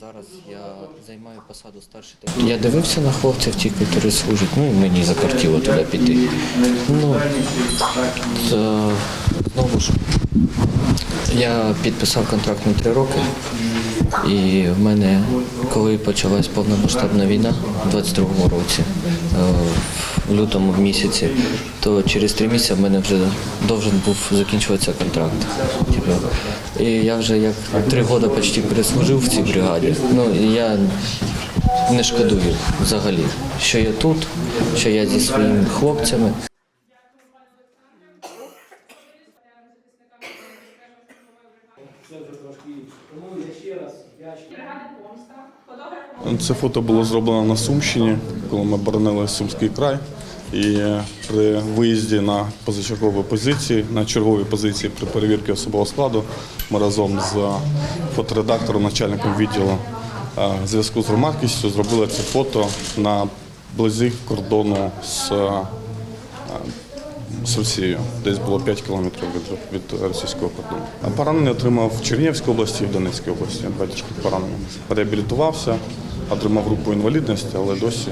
Зараз я займаю посаду старший. Я дивився на хлопців, ті, які служать, ну і мені закартіло туди піти. Ну, то, знову ж, я підписав контракт на три роки, і в мене, коли почалась повномасштабна війна у 22-му році, е, в лютому місяці, то через три місяці в мене вже должен був закінчуватися контракт. Типу, і я вже як три роки почти переслужив в цій бригаді. Ну я не шкодую взагалі, що я тут, що я зі своїми хлопцями. Це фото було зроблено на Сумщині, коли ми боронили Сумський край. І при виїзді на позачергові позиції, на чергові позиції при перевірці особового складу, ми разом з фоторедактором, начальником відділу е, зв'язку з громадськістю зробили це фото на близі кордону з, е, з Росією. Десь було 5 кілометрів від, від російського кордону. А поранення отримав в Чернігівській області і в Донецькій області. Два тяжких поранення. Реабілітувався, отримав групу інвалідності, але досі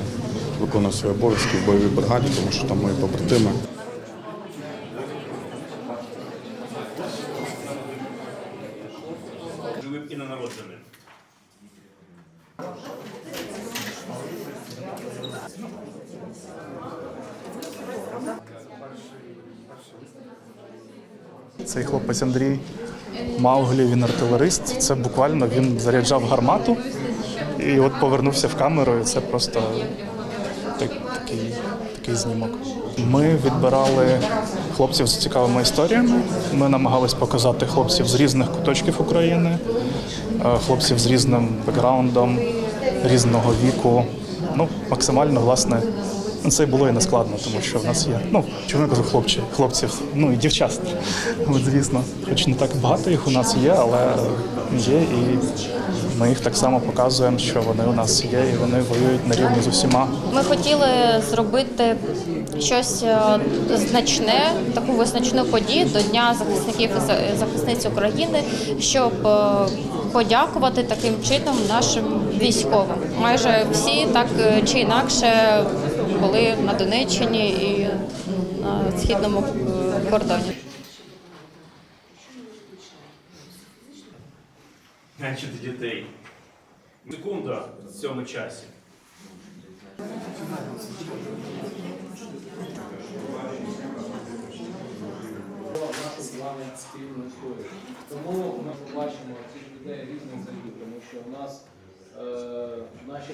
виконує свої обов'язки в бойовій бригаді, тому що там мої побратими. живим і ненародженим. Цей хлопець Андрій Мауглі, він артилерист. Це буквально він заряджав гармату і от повернувся в камеру. І це просто так- такий, такий знімок. Ми відбирали хлопців з цікавими історіями. Ми намагались показати хлопців з різних куточків України, е, хлопців з різним бекграундом, різного віку. Ну, максимально, власне, Це було і не складно, тому що в нас є. Ну, чому я кажу хлопці, хлопців, ну і дівчат. От, звісно, хоч не так багато їх у нас є, але є, і ми їх так само показуємо, що вони у нас є, і вони воюють на рівні з усіма. Ми хотіли зробити щось е, значне, таку визначну подію до Дня захисників і захисниць України, щоб е, подякувати таким чином нашим військовим. Майже всі так е, чи інакше були на Донеччині і на східному е, кордоні. Значить, дітей. Секунда в цьому часі. з вами спільну історію. Тому ми побачимо цих людей різних залів, тому що у нас е, наші